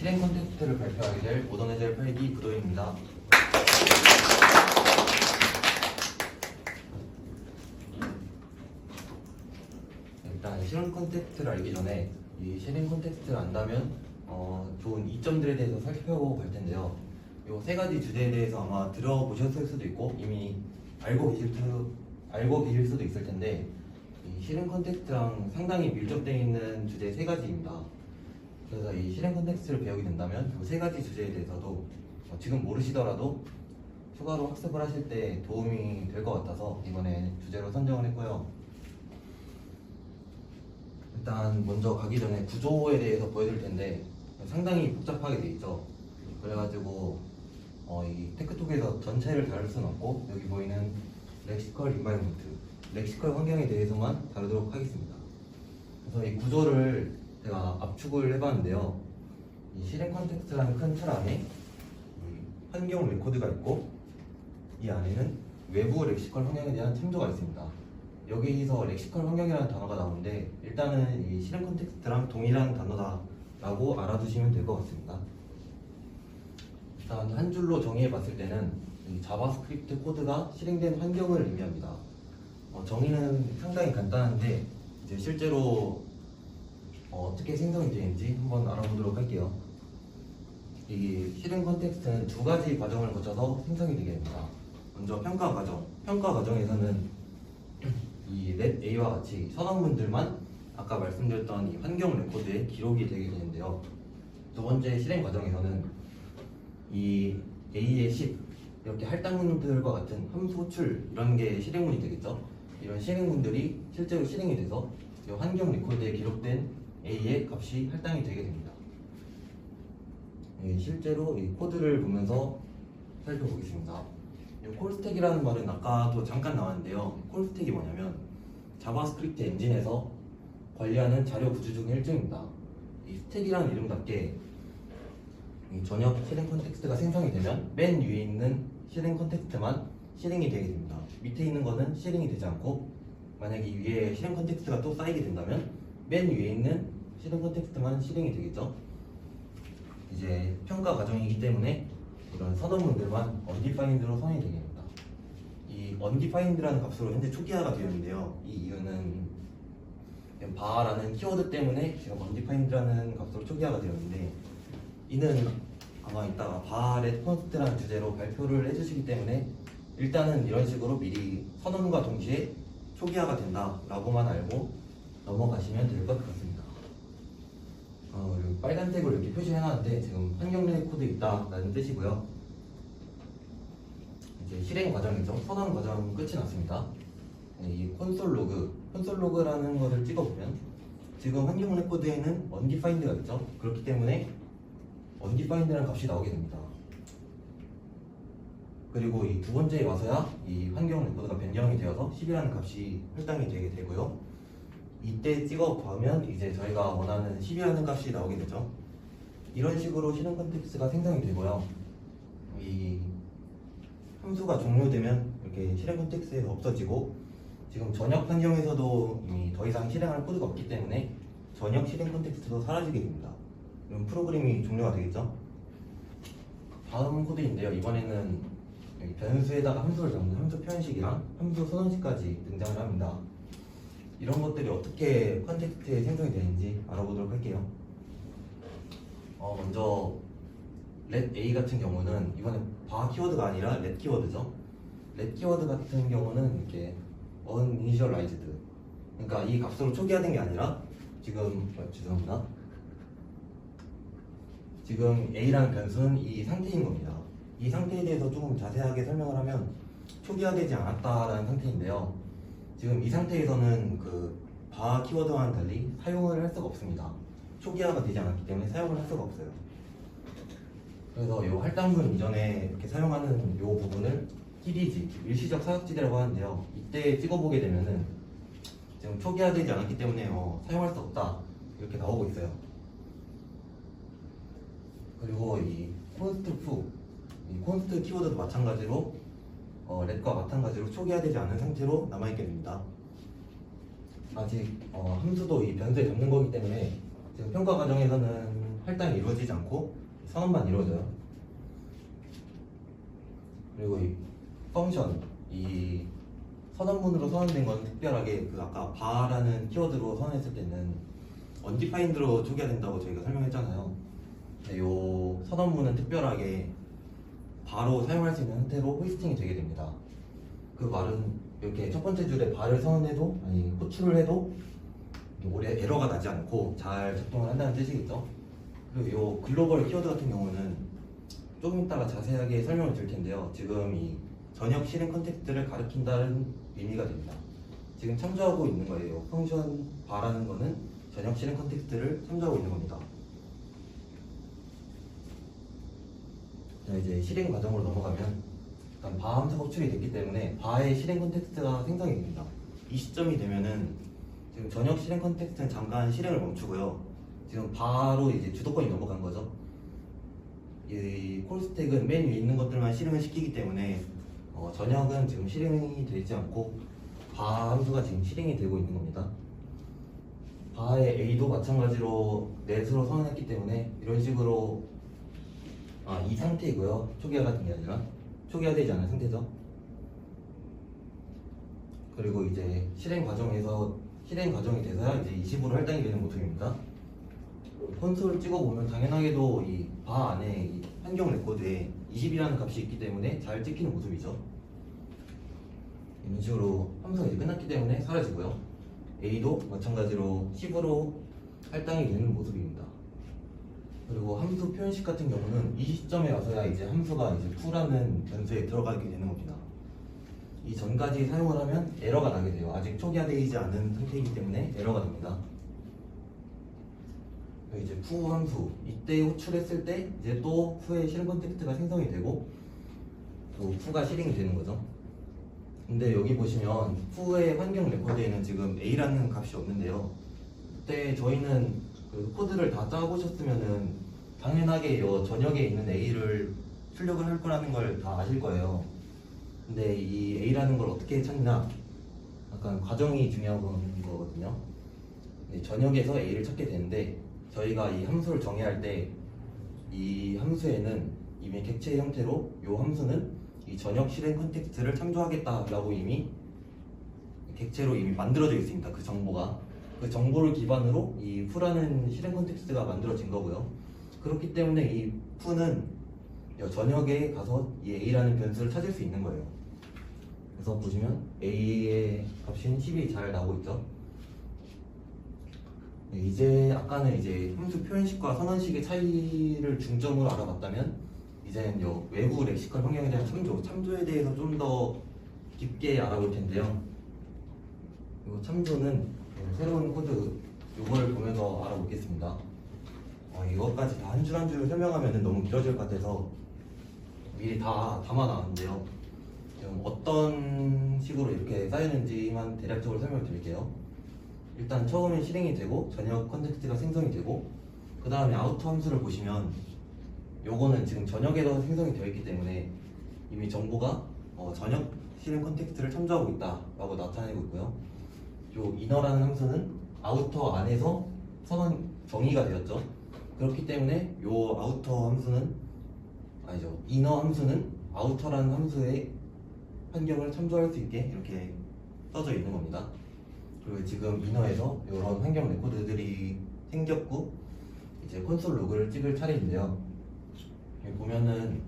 실행 콘텐츠를 발표하게 될 오던해젤 8기 부도입니다. 일단 실행 콘텐츠를 알기 전에 이 실행 콘텐츠를 안다면 어, 좋은 이점들에 대해서 살펴보고 갈 텐데요. 이 세 가지 주제에 대해서 아마 들어보셨을 수도 있고 이미 알고 계실 수 알고 계실 수도 있을 텐데 이 실행 콘텐츠랑 상당히 밀접되어 있는 주제 세 가지입니다. 그래서 이 실행 콘텍스트를 배우게 된다면 그 세 가지 주제에 대해서도 어, 지금 모르시더라도 추가로 학습을 하실 때 도움이 될 것 같아서 이번에 주제로 선정을 했고요. 일단 먼저 가기 전에 구조에 대해서 보여드릴 텐데 상당히 복잡하게 돼 있죠. 그래가지고 어, 이 테크톡에서 전체를 다룰 수는 없고 여기 보이는 렉시컬 인바이먼트, 렉시컬 환경에 대해서만 다루도록 하겠습니다. 그래서 이 구조를 제가 압축을 해봤는데요. 이 실행 컨텍스트라는 큰 틀 안에 이 환경 레코드가 있고 이 안에는 외부 렉시컬 환경에 대한 참조가 있습니다. 여기서 렉시컬 환경이라는 단어가 나오는데 일단은 이 실행 컨텍스트랑 동일한 단어다라고 알아두시면 될 것 같습니다. 일단 한 줄로 정의해 봤을 때는 이 자바스크립트 코드가 실행된 환경을 의미합니다. 어, 정의는 상당히 간단한데 이제 실제로 어, 떻게 생성이 되는지 한번 알아보도록 할게요. 이 실행 컨텍스트는 두 가지 과정을 거쳐서 생성이 되게 됩니다. 먼저 평가 과정. 평가 과정에서는 이 넷 A와 같이 선언문들만 아까 말씀드렸던 이 환경 레코드에 기록이 되게 되는데요. 두 번째 실행 과정에서는 이 A의 10 이렇게 할당문들과 같은 함수 호출 이런 게 실행문이 되겠죠. 이런 실행문들이 실제로 실행이 돼서 이 환경 레코드에 기록된 A의 값이 할당이 되게 됩니다. 예, 실제로 이 코드를 보면서 살펴보겠습니다. 이 콜스택이라는 말은 아까도 잠깐 나왔는데요. 콜스택이 뭐냐면 자바스크립트 엔진에서 관리하는 자료 구조 중 일종입니다. 이 스택이라는 이름답게 이 전역 실행 컨텍스트가 생성이 되면 맨 위에 있는 실행 컨텍스트만 실행이 되게 됩니다. 밑에 있는 거는 실행이 되지 않고 만약에 이 위에 실행 컨텍스트가 또 쌓이게 된다면 맨 위에 있는 실행 컨텍스트만 실행이 되겠죠. 이제 평가 과정이기 때문에 이런 선언문들만 undefined로 선이 되게 됩니다. 이 undefined라는 값으로 현재 초기화가 되어 있는데요. 이 이유는 바라는 키워드 때문에 지금 undefined라는 값으로 초기화가 되어 있는데 이는 아마 이따가 바 레스폰스트라는 주제로 발표를 해주시기 때문에 일단은 이런 식으로 미리 선언과 동시에 초기화가 된다라고만 알고 넘어가시면 될 것 같습니다. 어, 그리고 빨간색으로 이렇게 표시해놨는데 지금 환경 내에 코드 있다라는 뜻이고요. 이제 실행 과정이죠. 선언 과정 끝이 났습니다. 네, 이 콘솔 로그, 콘솔 로그라는 것을 찍어보면 지금 환경 레코드에는 undefined가 있죠. 그렇기 때문에 undefined라는 값이 나오게 됩니다. 그리고 이 두 번째에 와서야 이 환경 레코드가 변경이 되어서 10이라는 값이 할당이 되게 되고요. 이때 찍어보면 이제 저희가 원하는 10이 라는 값이 나오게 되죠. 이런 식으로 실행 컨텍스트가 생성이 되고요. 이 함수가 종료되면 이렇게 실행 컨텍스트에서 없어지고 지금 전역 환경에서도 이미 더 이상 실행할 코드가 없기 때문에 전역 실행 컨텍스트도 사라지게 됩니다. 그럼 프로그램이 종료가 되겠죠? 다음 코드인데요. 이번에는 변수에다가 함수를 적는 함수 표현식이랑 함수 선언식까지 등장을 합니다. 이런 것들이 어떻게 컨텍스트에 생성이 되는지 알아보도록 할게요. 어, 먼저 let a 같은 경우는 이번에 바 키워드가 아니라 let 키워드죠. let 키워드 같은 경우는 이렇게 uninitialized 그러니까 이 값으로 초기화된 게 아니라 지금 어, 죄송합니다. 지금 a라는 변수는 이 상태인 겁니다. 이 상태에 대해서 조금 자세하게 설명을 하면 초기화되지 않았다라는 상태인데요. 지금 이 상태에서는 그 바 키워드와는 달리 사용을 할 수가 없습니다. 초기화가 되지 않았기 때문에 사용을 할 수가 없어요. 그래서 이 할당문 이전에 이렇게 사용하는 이 부분을 TDG, 일시적 사각지대라고 하는데요. 이때 찍어보게 되면은 지금 초기화되지 않았기 때문에 어, 사용할 수 없다 이렇게 나오고 있어요. 그리고 이 콘스트 푸, 이 콘스트 키워드도 마찬가지로 어, 렛과 마찬가지로 초기화되지 않은 상태로 남아있게 됩니다. 아직 어, 함수도 이 변수에 적는 거기 때문에 지금 평가 과정에서는 할당이 이루어지지 않고 선언만 이루어져요. 그리고 이 펑션 이 선언문으로 선언된 건 특별하게 그 아까 바라는 키워드로 선언했을 때는 언디파인드로 초기화 된다고 저희가 설명했잖아요. 요 선언문은 특별하게 바로 사용할 수 있는 형태로 호스팅이 되게 됩니다. 그 말은 이렇게 첫 번째 줄에 발을 선언해도 아니 호출을 해도 오래 에러가 나지 않고 잘 작동을 한다는 뜻이겠죠. 그리고 요 글로벌 키워드 같은 경우는 조금 이따가 자세하게 설명을 드릴 텐데요. 지금 이 전역 실행 컨텍스트를 가리킨다는 의미가 됩니다. 지금 참조하고 있는 거예요. 펑션 바라는 거는 전역 실행 컨텍스트를 참조하고 있는 겁니다. 자 이제 실행 과정으로 넘어가면 일단 바 함수가 호출이 됐기 때문에 바의 실행 컨텍스트가 생성이 됩니다. 이 시점이 되면은 지금 전역 실행 컨텍스트는 잠깐 실행을 멈추고요. 지금 바로 이제 주도권이 넘어간 거죠. 이 콜스택은 맨 위에 있는 것들만 실행을 시키기 때문에 어, 전역은 지금 실행이 되지 않고 바 함수가 지금 실행이 되고 있는 겁니다. 바의 A도 마찬가지로 넷으로 선언했기 때문에 이런 식으로 아, 이 상태이고요. 초기화 같은 게 아니라 초기화되지 않은 상태죠. 그리고 이제 실행 과정에서 실행 과정이 돼서야 이제 20으로 할당이 되는 모습입니다. 콘솔 찍어보면 당연하게도 이 바 안에 이 환경 레코드에 20이라는 값이 있기 때문에 잘 찍히는 모습이죠. 이런 식으로 함수가 이제 끝났기 때문에 사라지고요. A도 마찬가지로 10으로 할당이 되는 모습입니다. 그리고 함수 표현식 같은 경우는 이 시점에 와서야 이제 함수가 이제 풀라는 변수에 들어가게 되는 겁니다. 이 전까지 사용을 하면 에러가 나게 돼요. 아직 초기화되지 않은 상태이기 때문에 에러가 납니다. 이제 푸 함수 이때 호출했을 때 이제 또 푸의 실행 컨텍스트가 생성이 되고 또 푸가 실행이 되는 거죠. 근데 여기 보시면 푸의 환경 레코드에는 지금 a라는 값이 없는데요. 그때 저희는 그 코드를 다 짜보셨으면은 당연하게 요 전역에 있는 a를 출력을 할 거라는 걸 다 아실 거예요. 근데 이 a라는 걸 어떻게 찾냐? 약간 과정이 중요한 거거든요. 네, 전역에서 a를 찾게 되는데 저희가 이 함수를 정의할 때 이 함수에는 이미 객체 형태로 이 함수는 이 전역 실행 컨텍스트를 참조하겠다라고 이미 객체로 이미 만들어져 있습니다. 그 정보가 그 정보를 기반으로 이 f라는 실행 컨텍스트가 만들어진 거고요. 그렇기 때문에 이이 전역에 가서 이 a라는 변수를 찾을 수 있는 거예요. 그래서 보시면 a의 값인 10이 잘 나오고 있죠. 네, 이제 아까는 이제 함수 표현식과 선언식의 차이를 중점으로 알아봤다면 이제는 요 외부 렉시컬 환경에 대한 참조, 참조에 대해서 좀 더 깊게 알아볼 텐데요. 요 참조는 새로운 코드 요걸 보면서 알아보겠습니다. 어, 이것까지 다 한 줄 한 줄 설명하면 너무 길어질 것 같아서 미리 다 담아놨는데요. 지금 어떤 식으로 이렇게 쌓이는지만 대략적으로 설명을 드릴게요. 일단 처음에 실행이 되고 전역 컨텍스트가 생성이 되고 그 다음에 아우터 함수를 보시면 요거는 지금 전역에서 생성이 되어 있기 때문에 이미 정보가 어, 전역 실행 컨텍스트를 참조하고 있다 라고 나타내고 있고요. 요 이너라는 함수는 아우터 안에서 선언 정의가 되었죠. 그렇기 때문에 요 아우터 함수는 아니죠. 이너 함수는 아우터라는 함수의 환경을 참조할 수 있게 이렇게 써져 있는 겁니다. 그리고 지금 이너에서 이런 환경 레코드들이 생겼고 이제 콘솔 로그를 찍을 차례인데요. 여기 보면은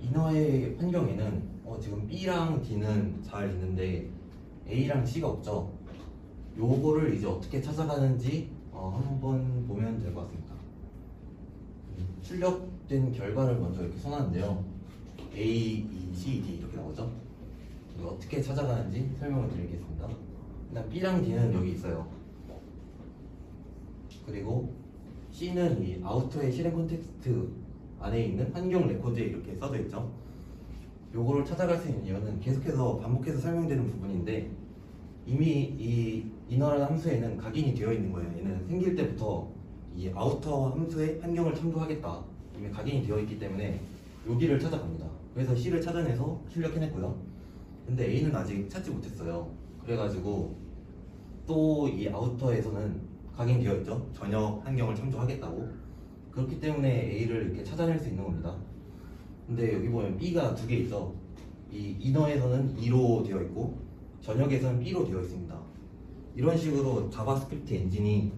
이너의 환경에는 어, 지금 B랑 D는 잘 있는데 A랑 C가 없죠. 요거를 이제 어떻게 찾아가는지 어, 한번 보면 될 것 같습니다. 음, 출력된 결과를 먼저 이렇게 써놨는데요. A, E, C, D 이렇게 나오죠. 어떻게 찾아가는지 설명을 드리겠습니다. 일단 B랑 D는 여기 있어요. 그리고 C는 이 아우터의 실행 컨텍스트 안에 있는 환경 레코드에 이렇게 써져 있죠. 요거를 찾아갈 수 있는 이유는 계속해서 반복해서 설명되는 부분인데 이미 이 이너라는 함수에는 각인이 되어 있는 거예요. 얘는 생길 때부터 이 아우터 함수의 환경을 참조하겠다. 이미 각인이 되어 있기 때문에 여기를 찾아갑니다. 그래서 C를 찾아내서 출력해냈고요. 근데 A는 아직 찾지 못했어요. 그래가지고 또 이 아우터에서는 각인되어 있죠. 전역 환경을 참조하겠다고. 그렇기 때문에 A를 이렇게 찾아낼 수 있는 겁니다. 근데 여기 보면 B가 두 개 있어. 이 인어에서는 2로 되어 있고 전역에서는 B로 되어 있습니다. 이런 식으로 자바스크립트 엔진이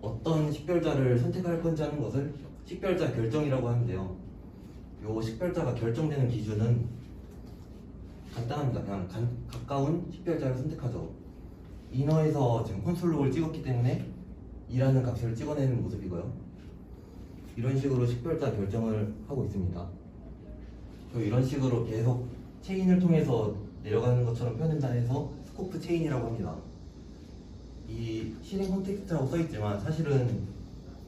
어떤 식별자를 선택할 건지 하는 것을 식별자 결정이라고 하는데요. 요 식별자가 결정되는 기준은 간단합니다. 그냥 간- 가까운 식별자를 선택하죠. 인어에서 지금 콘솔록을 찍었기 때문에 이라는 값을 찍어내는 모습이고요. 이런 식으로 식별자 결정을 하고 있습니다. 또 이런 식으로 계속 체인을 통해서 내려가는 것처럼 표현된다 해서 스코프 체인이라고 합니다. 이 실행 컨텍스트라고 써있지만 사실은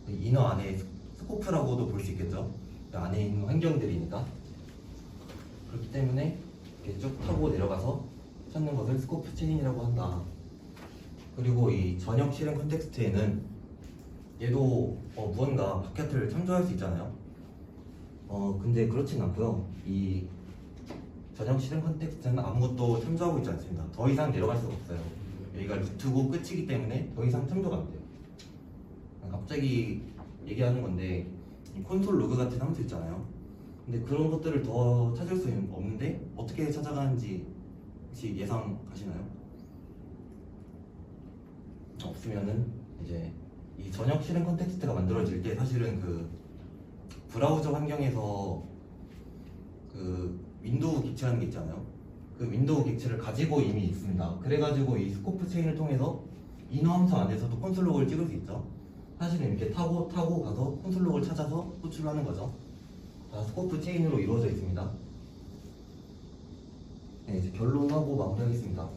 이 인어 안에 스- 스코프라고도 볼 수 있겠죠. 그 안에 있는 환경들이니까. 그렇기 때문에 이렇게 쭉 타고 내려가서 찾는 것을 스코프 체인이라고 한다. 그리고 이 전역 실행 컨텍스트에는 얘도 어, 무언가 바켓을 참조할 수 있잖아요. 어 근데 그렇진 않고요. 이 전역 실행 컨텍스트는 아무것도 참조하고 있지 않습니다. 더 이상 내려갈 수가 없어요. 여기가 루트고 끝이기 때문에 더 이상 참조가 안 돼요. 갑자기 얘기하는 건데 이 콘솔 로그 같은 함수 있잖아요. 근데 그런 것들을 더 찾을 수 없는데 어떻게 찾아가는지 혹시 예상하시나요? 없으면은 이제 이 전역 실행 컨텍스트가 만들어질 때 사실은 그 브라우저 환경에서 그 윈도우 객체라는 게 있잖아요. 그 윈도우 객체를 가지고 이미 있습니다. 그래가지고 이 스코프 체인을 통해서 인어 함수 안에서도 콘솔록을 찍을 수 있죠. 사실은 이렇게 타고 타고 가서 콘솔록을 찾아서 호출하는 거죠. 다 스코프 체인으로 이루어져 있습니다. 네, 이제 결론하고 마무리하겠습니다.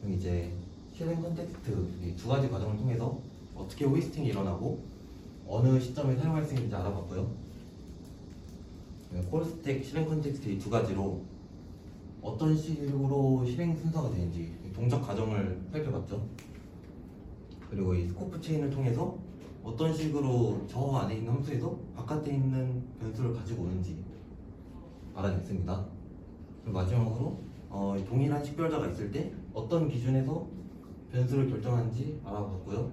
그럼 이제 실행 컨텍스트 이두 가지 과정을 통해서 어떻게 호이스팅이 일어나고 어느 시점에 사용할 수 있는지 알아봤고요. 네, 콜스택 실행 컨텍스트 이두 가지로 어떤 식으로 실행 순서가 되는지 동작 과정을 살펴봤죠. 그리고 이 스코프 체인을 통해서 어떤 식으로 저 안에 있는 함수에서 바깥에 있는 변수를 가지고 오는지 알아냈습니다. 마지막으로 어, 동일한 식별자가 있을 때 어떤 기준에서 변수를 결정하는지 알아봤고요.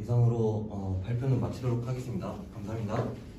이상으로 어, 발표는 마치도록 하겠습니다. 감사합니다.